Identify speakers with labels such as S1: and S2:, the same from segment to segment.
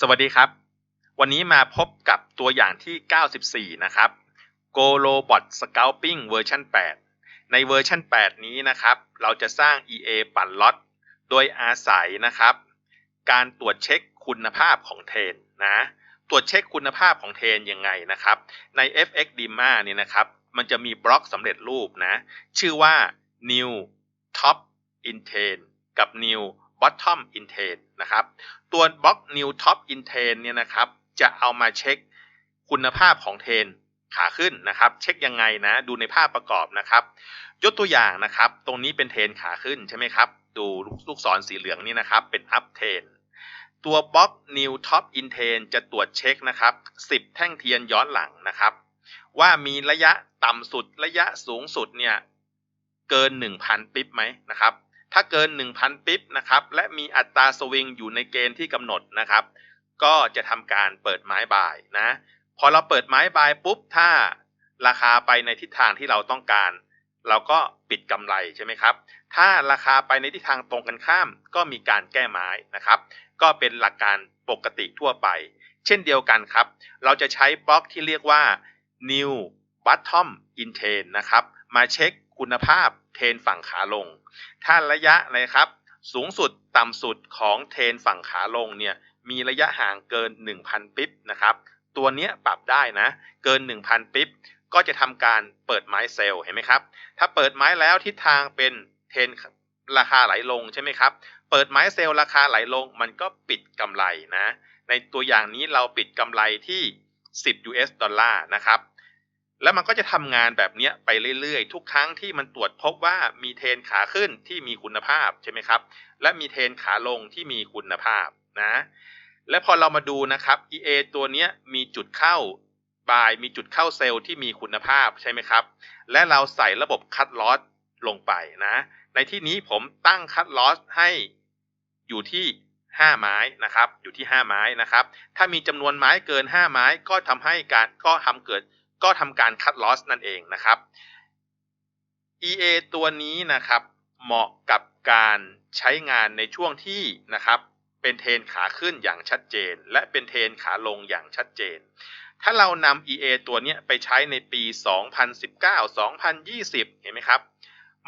S1: สวัสดีครับ วันนี้มาพบกับตัวอย่างที่ 94 นะครับ Go Robot Scalping เวอร์ชัน8 ในเวอร์ชัน8 นี้นะครับ เราจะสร้าง EA ปั่นล็อต โดยอาศัยนะครับ การตรวจเช็คคุณภาพของเทรนนะ ตรวจเช็คคุณภาพของเทรนยังไงนะครับ ใน FX Dima เนี่ยนะครับ มันจะมีบล็อกสำเร็จรูปนะ ชื่อว่า New Top in t e n กับ New Bottom in t e n นะครับ ตัวบล็อก New Top in t e n เนี่ยนะครับ จะเอามาเช็คคุณภาพของเทนขาขึ้นนะครับ เช็คยังไงนะดูในภาพประกอบนะครับ ยกตัวอย่างนะครับ ตรงนี้เป็นเทนขาขึ้นใช่ไหมครับ ดูลูกศรสีเหลืองนี่นะครับ เป็น up ten ตัวบล็อก New Top in t e n จะตรวจเช็คนะครับ 10 แท่งเทียนย้อนหลังนะครับ ว่ามีระยะต่ำสุดระยะสูงสุดเนี่ยเกิน 1,000 ปิ๊บไหมนะครับ ถ้าเกิน 1,000 ปิ๊บนะครับและมีอัตราสวิงอยู่ในเกณฑ์ที่กำหนดนะครับก็จะทำการเปิดไม้บายนะพอเราเปิดไม้บายปุ๊บถ้าราคาไปในทิศทางที่เราต้องการ เราก็ปิดกำไรใช่ไหมครับ ถ้าราคาไปในทิศทางตรงกันข้ามก็มีการแก้ไม้นะครับ ก็เป็นหลักการปกติทั่วไป เช่นเดียวกันครับ เราจะใช้บล็อกที่เรียกว่า new bottom in t e n นะครับ มาเช็คคุณภาพ เทรนฝั่งขาลง ถ้าระยะนะครับ สูงสุดต่ำสุดของเทรนฝั่งขาลงเนี่ยมีระยะห่างเกิน 1,000 ปิ๊บนะครับตัวเนี้ยปรับได้นะ เกิน 1,000 ปิ๊บก็จะทำการเปิดไม้เซลล์เห็นไหมครับ ถ้าเปิดไม้แล้วทิศทางเป็นเทรนราคาไหลลงใช่ไหมครับ เปิดไม้เซลล์ราคาไหลลง มันก็ปิดกำไรนะ ในตัวอย่างนี้เราปิดกำไรที่ 10 US ดอลลาร์นะครับ แล้วมันก็จะทำงานแบบนี้ไปเรื่อยๆ ทุกครั้งที่มันตรวจพบว่ามีเทรนขาขึ้นที่มีคุณภาพใช่ไหมครับ และมีเทรนขาลงที่มีคุณภาพนะ และพอเรามาดูนะครับ EA ตัวนี้มีจุดเข้าบายมีจุดเข้าเซลล์ที่มีคุณภาพใช่ไหมครับ และเราใส่ระบบคัดลอสลงไปนะ ในที่นี้ผมตั้งคัดลอสให้อยู่ที่5ไม้นะครับ อยู่ที่ 5 ไม้นะครับ ถ้ามีจำนวนไม้เกิน 5 ไม้ก็ทำให้การก็ทำเกิด ก็ทำการคัดลอสนั่นเองนะครับ EA ตัวนี้นะครับ เหมาะกับการใช้งานในช่วงที่นะครับ เป็นเทรนขาขึ้นอย่างชัดเจน และเป็นเทรนขาลงอย่างชัดเจน ถ้าเรานำ EA ตัวนี้ไปใช้ในปี 2019 2020 เห็นไหมครับ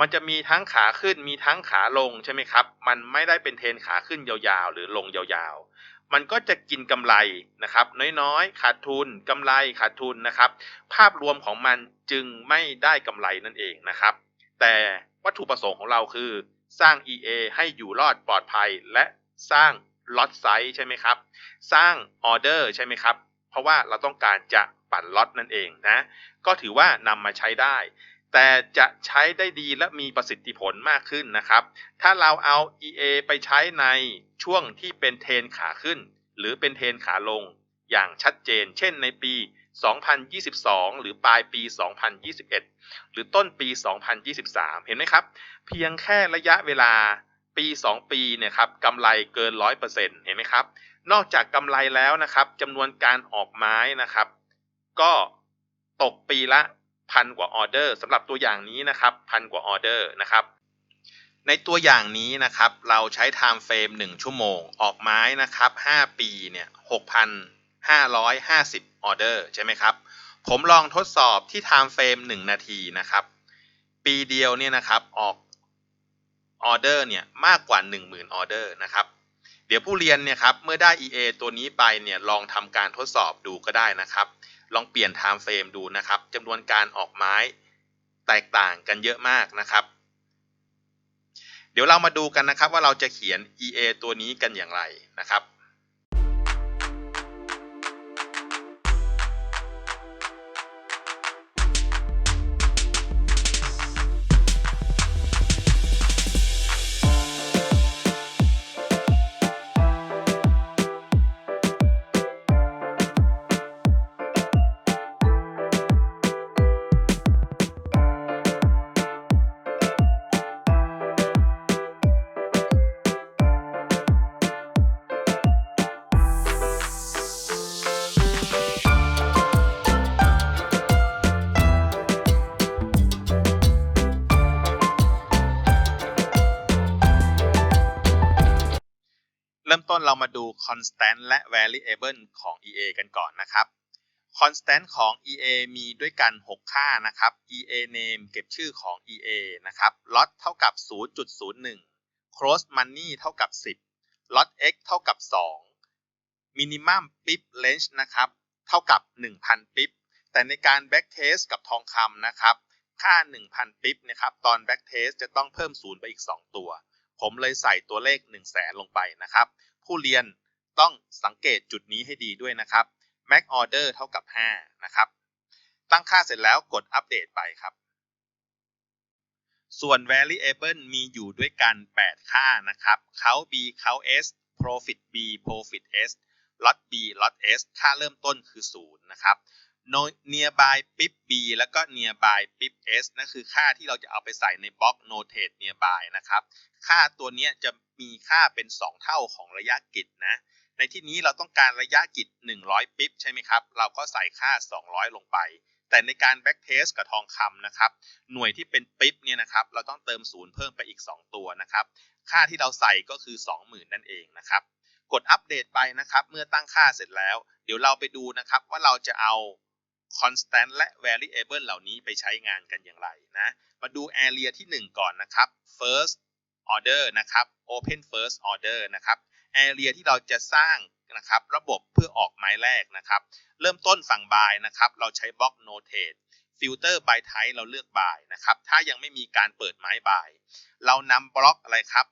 S1: มันจะมีทั้งขาขึ้นมีทั้งขาลงใช่ไหมครับ มันไม่ได้เป็นเทรนขาขึ้นยาวๆ หรือลงยาวๆ มันก็จะกินกำไรนะครับน้อยๆ ขาดทุนกำไรขาดทุนนะครับ ภาพรวมของมันจึงไม่ได้กำไรนั่นเองนะครับ แต่วัตถุประสงค์ของเราคือ สร้าง EA ให้อยู่รอดปลอดภัย และสร้างล็อตไซส์ใช่ไหมครับ สร้างออเดอร์ใช่ไหมครับ เพราะว่าเราต้องการจะปั่นล็อตนั่นเองนะ ก็ถือว่านำมาใช้ได้ แต่จะใช้ได้ดีและมีประสิทธิผลมากขึ้นนะครับ ถ้าเราเอา EA ไปใช้ในช่วงที่เป็นเทรนขาขึ้น หรือเป็นเทรนขาลง อย่างชัดเจน เช่นในปี 2022 หรือปลายปี 2021 หรือต้นปี 2023 เห็นไหมครับ เพียงแค่ระยะเวลาปี 2 ปีเนี่ยครับกำไรเกิน 100%เห็นไหมครับ นอกจากกำไรแล้วนะครับจำนวนการออกไม้นะครับ ก็ตกปีละ พันกว่าออเดอร์สำหรับตัวอย่างนี้นะครับพันกว่าออเดอร์นะครับในตัวอย่างนี้นะครับเราใช้ time frame 1 ชั่วโมง ออกไม้นะครับ 5 ปีเนี่ย6,550 ออเดอร์ใช่ไหมครับ ผมลองทดสอบที่ time frame 1 นาทีนะครับ ปีเดียวเนี่ยนะครับออกออเดอร์เนี่ยมากกว่า 10,000 ออเดอร์นะครับ เดี๋ยวผู้เรียนเนี่ยครับเมื่อได้ EA ตัวนี้ไปเนี่ยลองทำการทดสอบดูก็ได้นะครับ ลองเปลี่ยนไทม์เฟรมดูนะครับจำนวนการออกไม้แตกต่างกันเยอะมากนะครับ เดี๋ยวเรามาดูกันนะครับว่าเราจะเขียน EA ตัวนี้กันอย่างไรนะครับ เริ่มต้นเรามาดู constant และ variable ของ EA กันก่อนนะครับ constant ของ EA มีด้วยกัน 6 ค่านะครับ EA name เก็บชื่อของ EA นะครับ lot เท่ากับ 0.01 cross money เท่ากับ 10 lot x เท่ากับ 2 minimum pip range นะครับ เท่ากับ 1,000ปิบแต่ในการ back test กับทองคำนะครับ ค่า 1,000ปิบนะครับ ตอน back test จะต้องเพิ่มศูนย์ไปอีก 2 ตัว ผมเลยใส่ตัวเลข 1 0 0 0 0แสนลงไปนะครับ ผู้เรียนต้องสังเกตจุดนี้ให้ดีด้วยนะครับ max order เท่ากับ 5 นะครับ ตั้งค่าเสร็จแล้วกดอัปเดตไปครับ ส่วน variable มีอยู่ด้วยกัน 8 ค่านะครับ count b count s profit b profit s lot b lot s ค่าเริ่มต้นคือ 0 นะครับ nearby pip b แล้วก็ nearby pip s นั่นคือค่าที่เราจะเอาไปใส่ในบล็อก notate nearby นะครับ ค่าตัวนี้จะมีค่าเป็น 2 เท่าของระยะกิจนะ ในที่นี้เราต้องการระยะกิจ 100ปิบใช่ไหมครับ เราก็ใส่ค่า 200 ลงไป แต่ในการ back test กับทองคำนะครับ หน่วยที่เป็นปิบเนี่ยนะครับ เราต้องเติมศูนย์เพิ่มไปอีก 2 ตัวนะครับ ค่าที่เราใส่ก็คือ 20,000 นั่นเองนะครับ กดอัปเดตไปนะครับ เมื่อตั้งค่าเสร็จแล้ว เดี๋ยวเราไปดูนะครับว่าเราจะเอา constant และ variable เหล่านี้ไปใช้งานกันอย่างไรนะ มาดู area ที่ 1 ก่อนนะครับ first order นะครับ open first order นะครับ area ที่เราจะสร้างนะครับระบบเพื่อออกไม้แรกนะครับ เริ่มต้นฝั่ง by นะครับ เราใช้บล็อก notate filter by type เราเลือก by นะครับ ถ้ายังไม่มีการเปิดไม้ by เรานำบล็อกอะไรครับ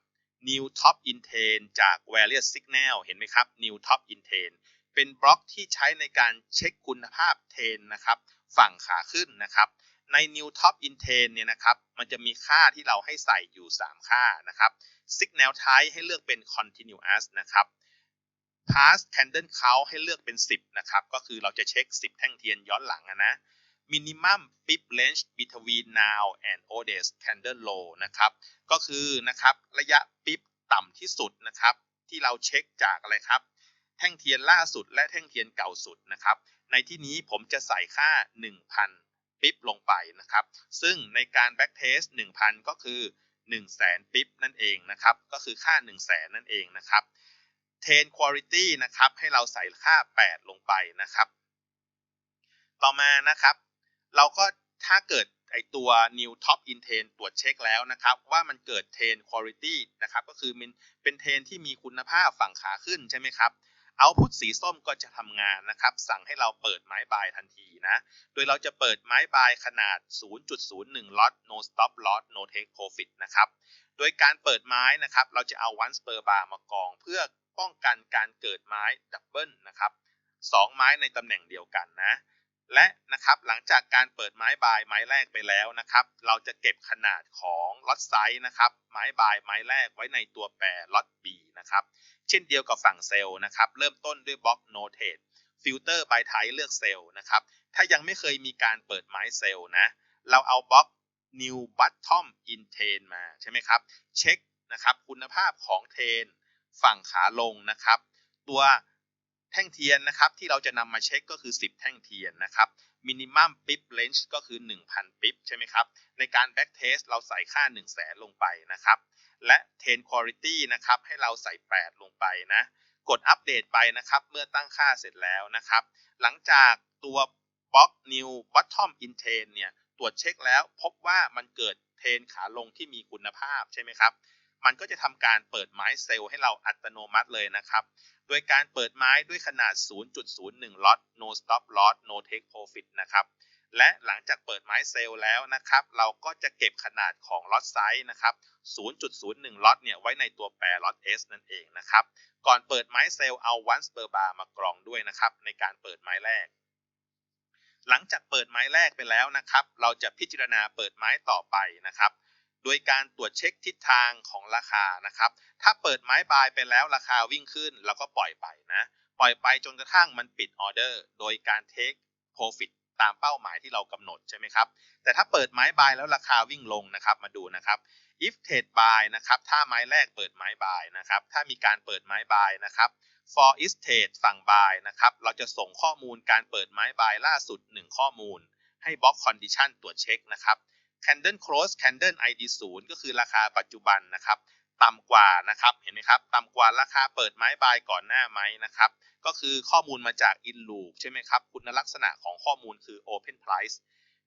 S1: new top intent จาก various signal เห็นไหมครับ new top intent เป็นบล็อกที่ใช้ในการเช็คคุณภาพเทนนะครับฝั่งขาขึ้นนะครับ ใน new top In Ten เนี่ยนะครับมันจะมีค่าที่เราให้ใส่อยู่ 3 ค่านะครับ signal type ให้เลือกเป็น continuous นะครับ pass candle count ให้เลือกเป็น 10 นะครับ ก็คือเราจะเช็ค 10 แท่งเทียนย้อนหลังนะ minimum pip range between now and oldest candle low นะครับ ก็คือนะครับระยะปิบต่ำที่สุดนะครับ ที่เราเช็คจากอะไรครับ แท่งเทียนล่าสุดและแท่งเทียนเก่าสุดนะครับ ในที่นี้ผมจะใส่ค่า 1,000 ปิบลงไปนะครับ ซึ่งในการ back test 1,000 ก็คือ 100,000 ปิบนั่นเองนะครับ ก็คือค่า 100,000 นั่นเองนะครับ Ten quality นะครับ ให้เราใส่ค่า 8 ลงไปนะครับ ต่อมานะครับ เราก็ถ้าเกิดไอตัว new top inten ตรวจเช็คแล้วนะครับ ว่ามันเกิด ten quality นะครับ ก็คือมันเป็นเทนที่มีคุณภาพฝั่งขาขึ้นใช่ไหมครับ เอาพุทสีส้มก็จะทำงานนะครับ สั่งให้เราเปิดไม้บายทันทีนะ โดยเราจะเปิดไม้บายขนาด 0.01 lot no stop lot no take profit นะครับ โดยการเปิดไม้นะครับ เราจะเอา one spur bar มากอง เพื่อป้องกันการเกิดไม้ดับเบิลนะครับสองไม้ในตำแหน่งเดียวกันนะ และนะครับหลังจากการเปิดไม้บายไม้แรกไปแล้วนะครับ เราจะเก็บขนาดของล็อตไซส์นะครับ ไม้บายไม้แรกไว้ในตัวแปรล็อต B นะครับ เช่นเดียวกับฝั่งเซลล์นะครับ เริ่มต้นด้วยบล็อก notate filter by type เลือกเซลล์นะครับ ถ้ายังไม่เคยมีการเปิดไม้เซลล์นะ เราเอาบล็อก new bottom in ten มาใช่ไหมครับ เช็คนะครับคุณภาพของเทนฝั่งขาลงนะครับ ตัว แท่งเทียนนะครับที่เราจะนำมาเช็คก็คือ 10 แท่งเทียนนะครับ minimum pip range ก็คือ 1,000 ปิบใช่ไหมครับในการ back test เราใส่ค่า 1 0 0 0 0แสนลงไปนะครับและ ten quality นะครับให้เราใส่ 8 ลงไปนะกดอัปเดตไปนะครับเมื่อตั้งค่าเสร็จแล้วนะครับ หลังจากตัวบล็อก new bottom in ten เนี่ยตรวจเช็คแล้วพบว่ามันเกิดเทนขาลงที่มีคุณภาพใช่ไหมครับ มันก็จะทำการเปิดไม้เซลล์ให้เราอัตโนมัติเลยนะครับ โดยการเปิดไม้ด้วยขนาด 0.01 lot no stop loss no take profit นะครับ และหลังจากเปิดไม้เซลล์แล้วนะครับ เราก็จะเก็บขนาดของ lot size นะครับ 0.01 lot เนี่ยไว้ในตัวแปร lot s นั่นเองนะครับ ก่อนเปิดไม้เซลล์เอา once per bar มากรองด้วยนะครับ ในการเปิดไม้แรกหลังจากเปิดไม้แรกไปแล้วนะครับ เราจะพิจารณาเปิดไม้ต่อไปนะครับ โดยการตรวจเช็คทิศทางของราคานะครับ ถ้าเปิดไม้บายไปแล้วราคาวิ่งขึ้นเราก็ปล่อยไปนะ ปล่อยไปจนกระทั่งมันปิดออเดอร์ โดยการเทคโปรฟิตตามเป้าหมายที่เรากำหนดใช่ไหมครับ แต่ถ้าเปิดไม้บายแล้วราคาวิ่งลงนะครับ มาดูนะครับ if trade buy นะครับ ถ้าไม้แรกเปิดไม้บายนะครับ ถ้ามีการเปิดไม้บายนะครับ for is trade ฝั่ง buy นะครับ เราจะส่งข้อมูลการเปิดไม้บายล่าสุด 1 ข้อมูล ให้ box condition ตรวจเช็คนะครับ candle close candle id 0ก็คือราคาปัจจุบันนะครับต่ำกว่านะครับเห็นไหมครับต่ำกว่าราคาเปิดไม้บายก่อนหน้าไหมนะครับก็คือข้อมูลมาจาก in loop ใช่ไหมครับคุณลักษณะของข้อมูลคือ open price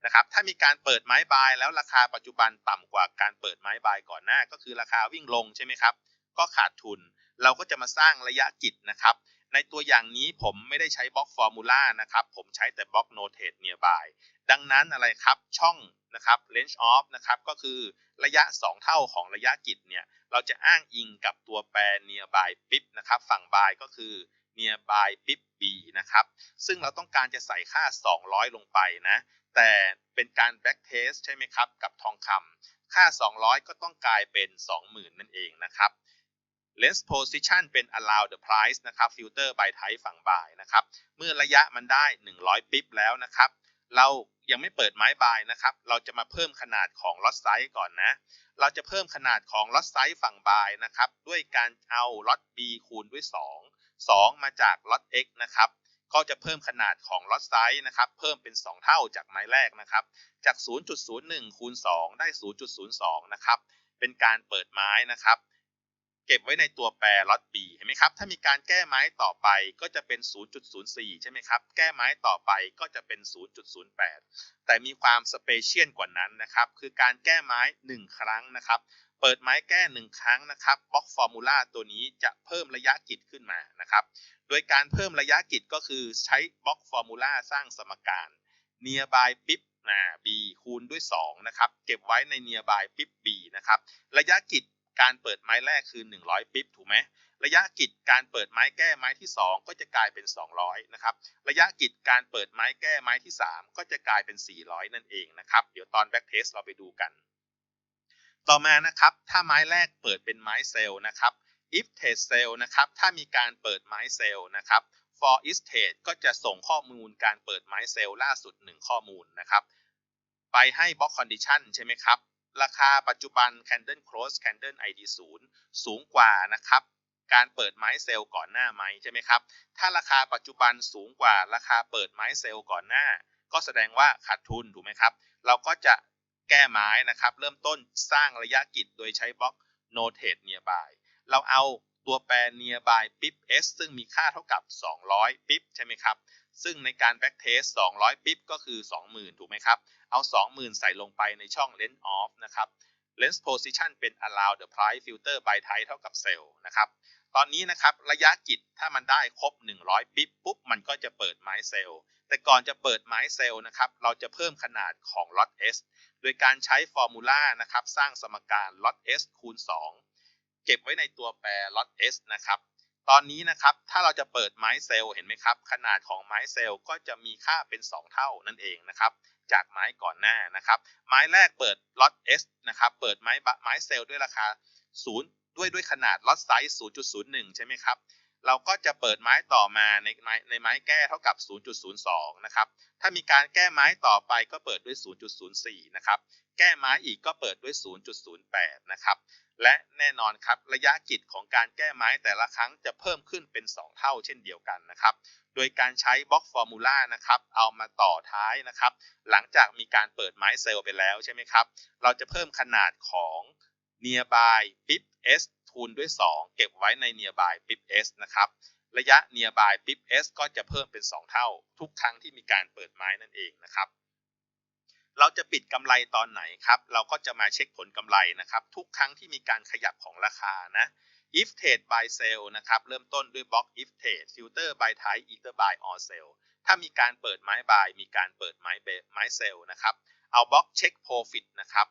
S1: นะครับถ้ามีการเปิดไม้บายแล้วราคาปัจจุบันต่ำกว่าการเปิดไม้บายก่อนหน้า ก็คือราคาวิ่งลงใช่ไหมครับก็ขาดทุน เราก็จะมาสร้างระยะกิจนะครับในตัวอย่างนี้ผมไม่ได้ใช้บล็อกฟอร์มูลานะครับ ผมใช้แต่บล็อก notate nearby ดังนั้นอะไรครับ ช่อง นะครับ range of นะครับก็คือระยะ 2 เท่าของระยะกิจเนี่ยเราจะอ้างอิงกับตัวแปร nearby pip นะครับฝั่ง by ก็คือ nearby pip b นะครับซึ่งเราต้องการจะใส่ค่า 200 ลงไปนะแต่เป็นการ back test ใช่ไหมครับกับทองคำค่า 200 ก็ต้องกลายเป็น 20,000 นั่นเองนะครับ lens position เป็น allow the price นะครับ filter by type ฝั่ง by นะครับเมื่อระยะมันได้ 100 ปิ๊บแล้วนะครับ เรายังไม่เปิดไม้บายนะครับ เราจะมาเพิ่มขนาดของ lot size ก่อนนะ เราจะเพิ่มขนาดของ lot size ฝั่ง buy นะครับ ด้วยการเอา lot b คูณด้วย 2 2 มาจาก lot x นะครับ ก็จะเพิ่มขนาดของ lot size นะครับ เพิ่มเป็น 2 เท่าจากไม้แรกนะครับ จาก 0.01 คูณ 2 ได้ 0.02 นะครับ เป็นการเปิดไม้นะครับ เก็บไว้ในตัวแปรล็อต B เห็นไหมครับ ถ้ามีการแก้ไม้ต่อไปก็จะเป็น 0.04 ใช่ไหมครับ แก้ไม้ต่อไปก็จะเป็น 0.08 แต่มีความสเปเชียลกว่านั้นนะครับ คือการแก้ไม้ 1 ครั้งนะครับ เปิดไม้แก้ 1 ครั้งนะครับบล็อกฟอร์มูลาตัวนี้จะเพิ่มระยะกิจขึ้นมานะครับ โดยการเพิ่มระยะกิจก็คือใช้บล็อกฟอร์มูลาสร้างสมการ nearby pip นะ b คูณด้วย2นะครับ เก็บไว้ใน nearby pip b นะครับ ระยะกิจ การเปิดไม้แรกคือ 100 ปิ๊บถูกไหมระยะกิจการเปิดไม้แก้ไม้ที่ 2 ก็จะกลายเป็น 200นะครับระยะกิจการเปิดไม้แก้ไม้ที่ 3 ก็จะกลายเป็น 400 นั่นเองนะครับเดี๋ยวตอน back test เราไปดูกัน ต่อมานะครับถ้าไม้แรกเปิดเป็นไม้เซลล์นะครับ if test cell นะครับถ้ามีการเปิดไม้เซลล์นะครับ for each test ก็จะส่งข้อมูลการเปิดไม้เซลล์ล่าสุด 1 ข้อมูลนะครับไปให้ block condition ใช่ไหมครับ ราคาปัจจุบัน Candle Close Candle ID 0สูงกว่านะครับ การเปิดไม้เซลล์ก่อนหน้าไหมใช่ไหมครับ ถ้าราคาปัจจุบันสูงกว่าราคาเปิดไม้เซลล์ก่อนหน้า ก็แสดงว่าขาดทุนถูกไหมครับ เราก็จะแก้ไม้นะครับ เริ่มต้นสร้างระยะกิจโดยใช้บล็อก notate nearby เราเอาตัวแปร nearby pip s ซึ่งมีค่าเท่ากับ 200 pip ใช่ไหมครับ ซึ่งในการ back test 200 pip ก็คือ 20,000 ถูกไหมครับ เอา 20,000 ใส่ลงไปในช่อง lens off นะครับ lens position เป็น allow the price filter by type เท่ากับ cell นะครับ ตอนนี้นะครับระยะกิจถ้ามันได้ครบ 100 ปิ๊บปุ๊บ มันก็จะเปิดไม้เซลล์แต่ก่อนจะเปิดไม้เซลล์นะครับ เราจะเพิ่มขนาดของ lot s โดยการใช้ฟอร์มูลานะครับ สร้างสมการ lot s คูณ 2 เก็บไว้ในตัวแปร lot s นะครับตอนนี้นะครับ ถ้าเราจะเปิดไม้เซลล์เห็นไหมครับ ขนาดของไม้เซลล์ก็จะมีค่าเป็น 2 เท่านั่นเองนะครับ จากไม้ก่อนหน้านะครับ ไม้แรกเปิด lot s นะครับ เปิดไม้ไม้เซลล์ด้วยราคา 0 ด้วยด้วยขนาด lot size 0.01 ใช่ไหมครับ เราก็จะเปิดไม้ต่อมาในไม้ในไม้แก้เท่ากับ 0.02 นะครับ ถ้ามีการแก้ไม้ต่อไปก็เปิดด้วย 0.04 นะครับ แก้ไม้อีกก็เปิดด้วย 0.08 นะครับ และแน่นอนครับระยะกิจของการแก้ไม้แต่ละครั้งจะเพิ่มขึ้นเป็น 2 เท่าเช่นเดียวกันนะครับ โดยการใช้บล็อกฟอร์มูลานะครับเอามาต่อท้ายนะครับ หลังจากมีการเปิดไม้เซลล์ไปแล้วใช่ไหมครับ เราจะเพิ่มขนาดของ nearby pip s คูณด้วย 2 เก็บไว้ใน nearby pip s นะครับระยะ nearby pip s ก็จะเพิ่มเป็น 2 เท่า ทุกครั้งที่มีการเปิดไม้นั่นเองนะครับ เราจะปิดกำไรตอนไหนครับ เราก็จะมาเช็คผลกำไรนะครับ ทุกครั้งที่มีการขยับของราคานะ if trade by sell นะครับ เริ่มต้นด้วยบล็อก if trade filter by type either buy or sell ถ้ามีการเปิดไม้ buy มีการเปิดไม้ไม้ sell นะครับ เอาบล็อก check profit นะครับ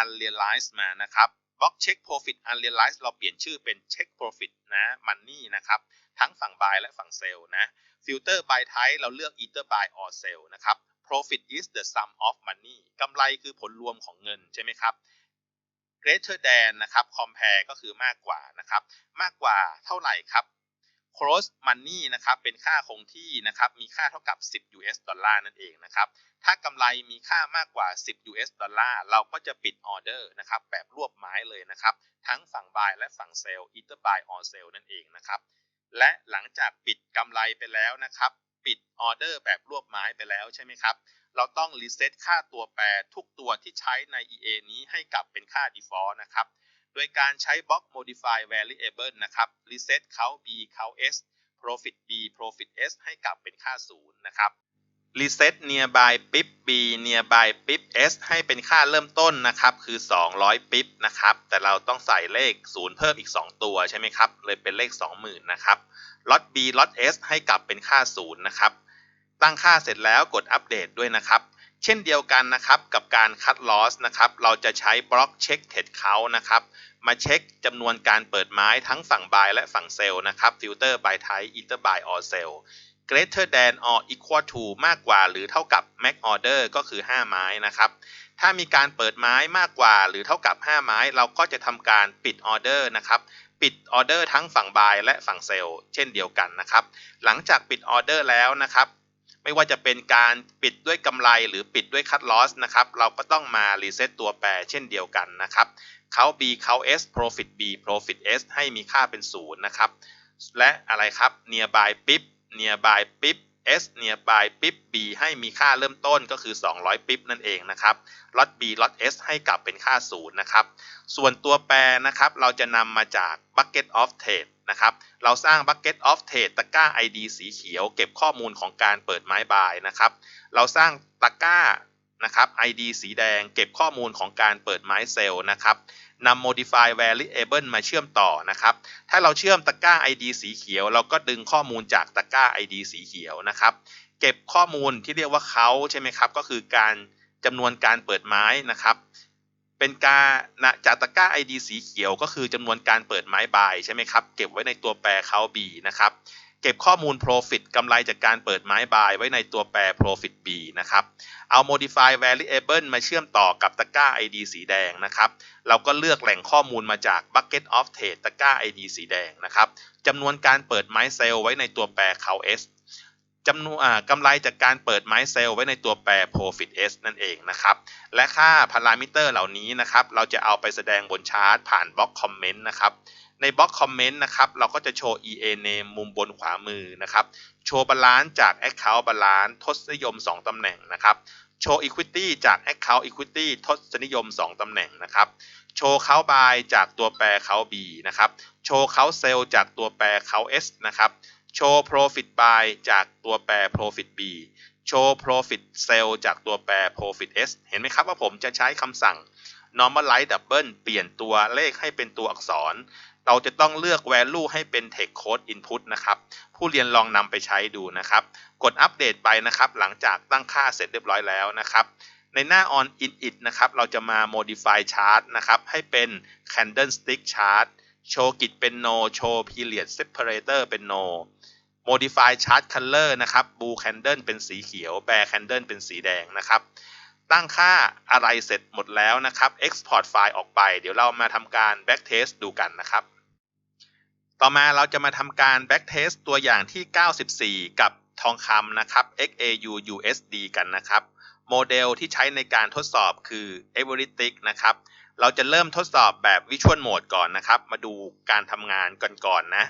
S1: unrealized มานะครับบล็อก check profit unrealized เราเปลี่ยนชื่อเป็น check profit นะ money นะครับ ทั้งฝั่ง buy และฝั่ง sell นะ filter by type เราเลือก either buy or sell นะครับ profit is the sum of money กำไรคือผลรวมของเงินใช่ไหมครับ greater than นะครับ compare ก็คือมากกว่านะครับ มากกว่าเท่าไหร่ครับ cross money นะครับ เป็นค่าคงที่นะครับ มีค่าเท่ากับ 10 US ดอลลาร์นั่นเองนะครับ ถ้ากำไรมีค่ามากกว่า 10 US ดอลลาร์ เราก็จะปิดออเดอร์นะครับ แบบรวบไม้เลยนะครับ ทั้งฝั่ง buy และฝั่ง sell either buy or sell นั่นเองนะครับ และหลังจากปิดกำไรไปแล้วนะครับ ออเดอร์แบบรวบไม้ไปแล้วใช่ไหมครับ เราต้องรีเซ็ตค่าตัวแปรทุกตัวที่ใช้ใน EA นี้ให้กลับเป็นค่า default นะครับ โดยการใช้บล็อก modify variable นะครับ reset count b count s profit b profit s ให้กลับเป็นค่าศูนย์นะครับ reset nearby pip b nearby pip s ให้เป็นค่าเริ่มต้นนะครับ คือ 200 pip นะครับ แต่เราต้องใส่เลข 0 เพิ่มอีก 2 ตัวใช่ไหมครับ เลยเป็นเลข 20,000 นะครับ lot b lot s ให้กลับเป็นค่า 0 นะครับ ตั้งค่าเสร็จแล้วกดอัปเดตด้วยนะครับ เช่นเดียวกันนะครับกับการ cut loss นะครับ เราจะใช้บล็อก check head count นะครับมาเช็คจำนวนการเปิดไม้ทั้งฝั่ง buy และฝั่ง sell นะครับ filter by type inter buy or sell greater than or equal to มากกว่าหรือเท่ากับ max order ก็คือ 5 ไม้นะครับ ถ้ามีการเปิดไม้มากกว่าหรือเท่ากับ 5 ไม้ เราก็จะทำการปิดออเดอร์นะครับ ปิดออเดอร์ทั้งฝั่ง buy และฝั่ง sell เช่นเดียวกันนะครับ หลังจากปิดออเดอร์แล้วนะครับ ไม่ว่าจะเป็นการปิดด้วยกำไรหรือปิดด้วยคั t ลอสนะครับ เราก็ต้องมารีเซ็ตตัวแปรเช่นเดียวกันนะครับเขา B เขา S profit B profit S ให้มีค่าเป็นศูนย์นะครับ และอะไรครับ nearby pip nearby pip S nearby pip B ให้มีค่าเริ่มต้นก็คือ 200 pip นั่นเองนะครับ lot B lot S ให้กลับเป็นค่าศูนย์นะครับ ส่วนตัวแปรนะครับ เราจะนำมาจาก bucket of trade นะครับ เราสร้าง bucket of trade ตะกร้า ID สีเขียว เก็บข้อมูลของการเปิดไม้บายนะครับ เราสร้างตะกร้านะครับ ID สีแดง เก็บข้อมูลของการเปิดไม้เซลล์นะครับนำ modify variable มาเชื่อมต่อนะครับ ถ้าเราเชื่อมตะกร้า ID สีเขียว เราก็ดึงข้อมูลจากตะกร้า ID สีเขียวนะครับ เก็บข้อมูลที่เรียกว่าเขาใช่ไหมครับ ก็คือการจำนวนการเปิดไม้นะครับ เป็นการนะจากตะกร้า ID สีเขียวก็คือจำนวนการเปิดไม้บายใช่ไหมครับเก็บไว้ในตัวแปรเขา B นะครับเก็บข้อมูล profit กำไรจากการเปิดไม้บายไว้ในตัวแปร profit B นะครับเอา modify variable มาเชื่อมต่อกับตะกร้า ID สีแดงนะครับเราก็เลือกแหล่งข้อมูลมาจาก bucket of trade ตะกร้า ID สีแดงนะครับจำนวนการเปิดไม้เซลล์ไว้ในตัวแปรเขา S จำนวนกำไรจากการเปิดไม้เซลล์ไว้ในตัวแปร profit S นั่นเองนะครับ และค่าพารามิเตอร์เหล่านี้นะครับ เราจะเอาไปแสดงบนชาร์ตผ่านบล็อกคอมเมนต์นะครับ ในบล็อกคอมเมนต์นะครับ เราก็จะโชว์ EA name มุมบนขวามือนะครับ โชว์บาลานซ์จาก Account Balance ทศนิยม 2ตำแหน่งนะครับ โชว์ Equity จาก Account Equity ทศนิยม 2ตำแหน่งนะครับ โชว์เขา Buy จากตัวแปรเขา B นะครับ โชว์เขา Sell จากตัวแปรเขา S นะครับ โชว์ Profit Buy จากตัวแปร Profit B โชว์ Profit Sell จากตัวแปร Profit S เห็นไหมครับว่าผมจะใช้คำสั่ง Normalize Double เปลี่ยนตัวเลขให้เป็นตัวอักษร เราจะต้องเลือก value ให้เป็น text code input นะครับ ผู้เรียนลองนำไปใช้ดูนะครับ กดอัปเดตไปนะครับ หลังจากตั้งค่าเสร็จเรียบร้อยแล้วนะครับ ในหน้า on init นะครับ เราจะมา modify chart นะครับ ให้เป็น candlestick chart โชกิจเป็น no โชว์ period separator เป็น no modify chart color นะครับ blue candle เป็นสีเขียว bear candle เป็นสีแดงนะครับ ตั้งค่าอะไรเสร็จหมดแล้วนะครับ export ไฟล์ออกไป เดี๋ยวเรามาทำการ back test ดูกันนะครับ ต่อมาเราจะมาทำการ back test ตัวอย่างที่ 94 กับทองคำนะครับ XAU USD กันนะครับ โมเดลที่ใช้ในการทดสอบคือ e v e r y t i c นะครับ เราจะเริ่มทดสอบแบบ Visual Mode ก่อนนะครับ มาดูการทำงานกันก่อนนะ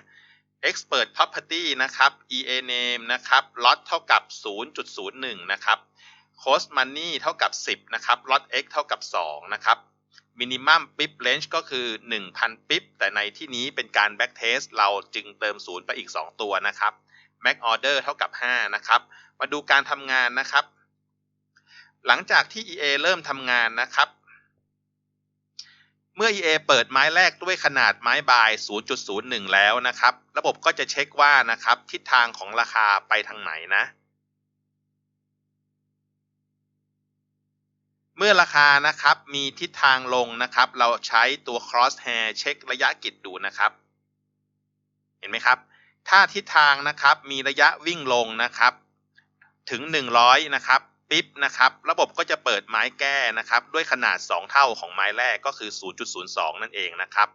S1: Expert Property นะครับ EA Name นะครับ Lot เท่ากับ 0.01 นะครับ Cost Money เท่ากับ 10 นะครับ Lot X เท่ากับ 2 นะครับ Minimum Pip Range ก็คือ 1,000ปิบแต่ในที่นี้เป็นการ Back Test เราจึงเติม 0 ไปอีก 2 ตัวนะครับ Max Order เท่ากับ 5 นะครับ มาดูการทำงานนะครับ หลังจากที่ EA เริ่มทำงานนะครับ เมื่อ EA เปิดไม้แรกด้วยขนาดไม้บาย 0.01 แล้วนะครับ ระบบก็จะเช็คว่านะครับทิศทางของราคาไปทางไหนนะ เมื่อราคานะครับมีทิศทางลงนะครับ เราใช้ตัว cross hair เช็คระยะกิจดูนะครับ เห็นไหมครับ ถ้าทิศทางนะครับมีระยะวิ่งลงนะครับ ถึง 100 นะครับ ปิ๊บนะครับ ระบบก็จะเปิดไม้แก้นะครับ ด้วยขนาด 2 เท่าของไม้แรกก็คือ 0.02 นั่นเองนะครับ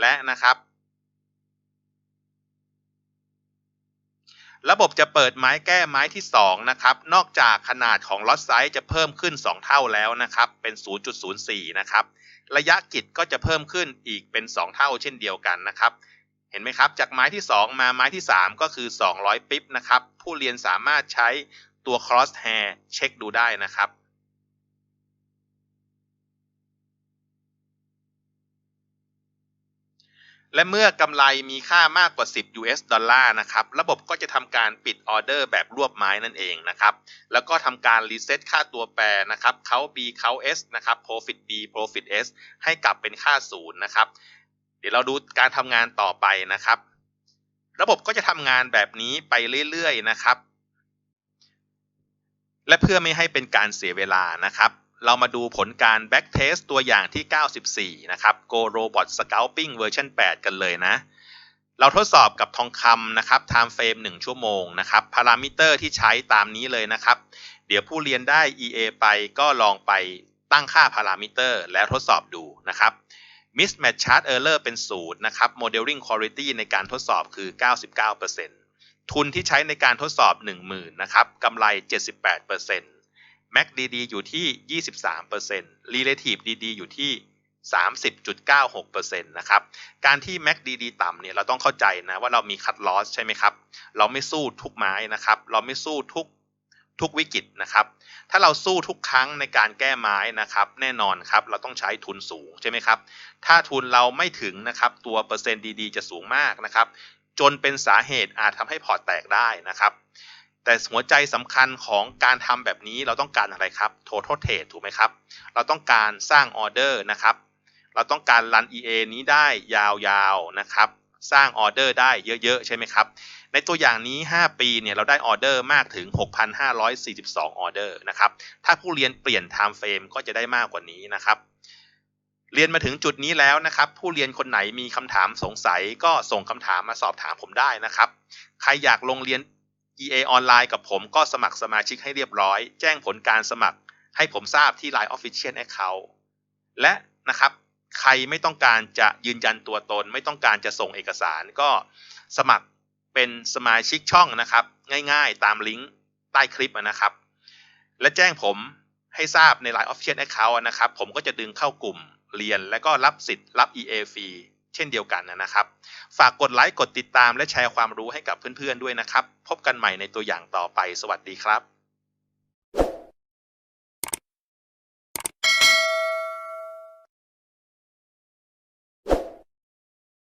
S1: และนะครับ ระบบจะเปิดไม้แก้ไม้ที่ 2 นะครับ นอกจากขนาดของล็อตไซส์จะเพิ่มขึ้น 2 เท่าแล้วนะครับ เป็น 0.04 นะครับ ระยะกิจก็จะเพิ่มขึ้นอีกเป็น 2 เท่าเช่นเดียวกันนะครับเห็นไหมครับ จากไม้ที่ 2 มาไม้ที่ 3 ก็คือ 200 ปิ๊บนะครับ ผู้เรียนสามารถใช้ ตัว cross hair เช็คดูได้นะครับและเมื่อกำไรมีค่ามากกว่า 10 US ดอลลาร์นะครับ ระบบก็จะทำการปิดออเดอร์แบบรวบไม้นั่นเองนะครับ แล้วก็ทำการรีเซ็ตค่าตัวแปรนะครับเขา B เขา S นะครับ Profit B Profit S ให้กลับเป็นค่าศูนย์นะครับ เดี๋ยวเราดูการทำงานต่อไปนะครับ ระบบก็จะทำงานแบบนี้ไปเรื่อยๆนะครับ และเพื่อไม่ให้เป็นการเสียเวลานะครับ เรามาดูผลการ back test ตัวอย่างที่ 94 นะครับ Go Robot Scalping เวอร์ชัน8กันเลยนะ เราทดสอบกับทองคำนะครับ time frame 1 ชั่วโมงนะครับ พารามิเตอร์ที่ใช้ตามนี้เลยนะครับ เดี๋ยวผู้เรียนได้ EA ไปก็ลองไปตั้งค่าพารามิเตอร์แล้วทดสอบดูนะครับ mismatch chart error เป็นศูนย์นะครับ modeling quality ในการทดสอบคือ 99% ทุนที่ใช้ในการทดสอบ 10,000นะครับกำไร 78% Mac DD อยู่ที่ 23% Relative DD อยู่ที่ 30.96%นะครับ การที่ Mac DD ต่ำเนี่ยเราต้องเข้าใจนะว่าเรามี cut loss ใช่ไหมครับ เราไม่สู้ทุกไม้นะครับ เราไม่สู้ทุกทุกวิกฤตนะครับ ถ้าเราสู้ทุกครั้งในการแก้ไม้นะครับ แน่นอนครับเราต้องใช้ทุนสูงใช่ไหมครับ ถ้าทุนเราไม่ถึงนะครับตัวเปอร์เซ็นต์ดีๆ จะสูงมากนะครับ จนเป็นสาเหตุอาจทำให้พอร์ตแตกได้นะครับ แต่หัวใจสำคัญของการทำแบบนี้เราต้องการอะไรครับ total trade ถูกไหมครับ เราต้องการสร้างออเดอร์นะครับ เราต้องการรัน EA นี้ได้ยาวๆนะครับ สร้างออเดอร์ได้เยอะๆ ใช่ไหมครับ ในตัวอย่างนี้ 5 ปีเนี่ยเราได้ออเดอร์มากถึง 6,542 ออเดอร์นะครับ ถ้าผู้เรียนเปลี่ยน time frame ก็จะได้มากกว่านี้นะครับ เรียนมาถึงจุดนี้แล้วนะครับ ผู้เรียนคนไหนมีคำถามสงสัยก็ส่งคำถามมาสอบถามผมได้นะครับ ใครอยากลงเรียน EA ออนไลน์กับผมก็สมัครสมาชิกให้เรียบร้อย แจ้งผลการสมัครให้ผมทราบที่ Line Official Account และนะครับ ใครไม่ต้องการจะยืนยันตัวตน ไม่ต้องการจะส่งเอกสาร ก็สมัครเป็นสมาชิกช่องนะครับ ง่ายๆ ตามลิงก์ใต้คลิปนะครับ และแจ้งผมให้ทราบใน Line Official Account นะครับ ผมก็จะดึงเข้ากลุ่ม เรียนและก็รับสิทธิ์รับ EA ฟรีเช่นเดียวกันนะครับ ฝากกดไลค์กดติดตามและแชร์ความรู้ให้กับเพื่อนๆด้วยนะครับ พบกันใหม่ในตัวอย่างต่อไป สวัสดีครับ